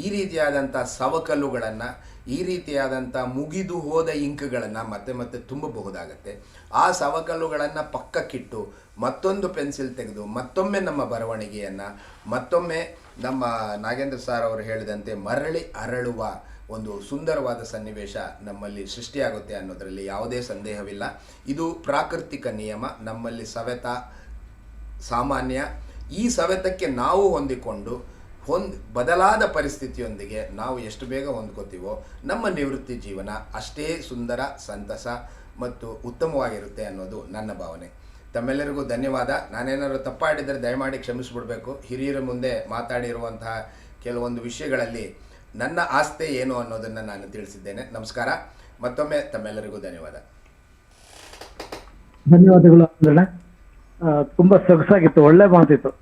ಈ ರೀತಿಯಾದಂಥ ಸವಕಲ್ಲುಗಳನ್ನು, ಈ ರೀತಿಯಾದಂಥ ಮುಗಿದು ಹೋದ ಇಂಕ್ಗಳನ್ನು ಮತ್ತೆ ಮತ್ತೆ ತುಂಬಬಹುದಾಗತ್ತೆ. ಆ ಸವಕಲ್ಲುಗಳನ್ನು ಪಕ್ಕಕ್ಕಿಟ್ಟು ಮತ್ತೊಂದು ಪೆನ್ಸಿಲ್ ತೆಗೆದು ಮತ್ತೊಮ್ಮೆ ನಮ್ಮ ಬರವಣಿಗೆಯನ್ನು, ಮತ್ತೊಮ್ಮೆ ನಮ್ಮ ನಾಗೇಂದ್ರ ಸಾರ್ ಅವರು ಹೇಳಿದಂತೆ ಮರಳಿ ಅರಳುವ ಒಂದು ಸುಂದರವಾದ ಸನ್ನಿವೇಶ ನಮ್ಮಲ್ಲಿ ಸೃಷ್ಟಿಯಾಗುತ್ತೆ ಅನ್ನೋದರಲ್ಲಿ ಯಾವುದೇ ಸಂದೇಹವಿಲ್ಲ. ಇದು ಪ್ರಾಕೃತಿಕ ನಿಯಮ, ನಮ್ಮಲ್ಲಿ ಸವೆತ ಸಾಮಾನ್ಯ. ಈ ಸವೆತಕ್ಕೆ ನಾವು ಹೊಂದಿಕೊಂಡು ಹೊಂದ್, ಬದಲಾದ ಪರಿಸ್ಥಿತಿಯೊಂದಿಗೆ ನಾವು ಎಷ್ಟು ಬೇಗ ಹೊಂದ್ಕೋತೀವೋ ನಮ್ಮ ನಿವೃತ್ತಿ ಜೀವನ ಅಷ್ಟೇ ಸುಂದರ, ಸಂತಸ ಮತ್ತು ಉತ್ತಮವಾಗಿರುತ್ತೆ ಅನ್ನೋದು ನನ್ನ ಭಾವನೆ. ತಮ್ಮೆಲ್ಲರಿಗೂ ಧನ್ಯವಾದ. ನಾನೇನಾದ್ರು ತಪ್ಪಾಡಿದರೆ ದಯಮಾಡಿ ಕ್ಷಮಿಸಿಬಿಡಬೇಕು. ಹಿರಿಯರ ಮುಂದೆ ಮಾತಾಡಿರುವಂತಹ ಕೆಲವೊಂದು ವಿಷಯಗಳಲ್ಲಿ ನನ್ನ ಆಸ್ತೆ ಏನು ಅನ್ನೋದನ್ನು ನಾನು ತಿಳಿಸಿದ್ದೇನೆ. ನಮಸ್ಕಾರ. ಮತ್ತೊಮ್ಮೆ ತಮ್ಮೆಲ್ಲರಿಗೂ ಧನ್ಯವಾದ. ಧನ್ಯವಾದಗಳು ತುಂಬ ಸೊಗಸಾಗಿತ್ತು, ಒಳ್ಳೆ ಮಾತಿತ್ತು.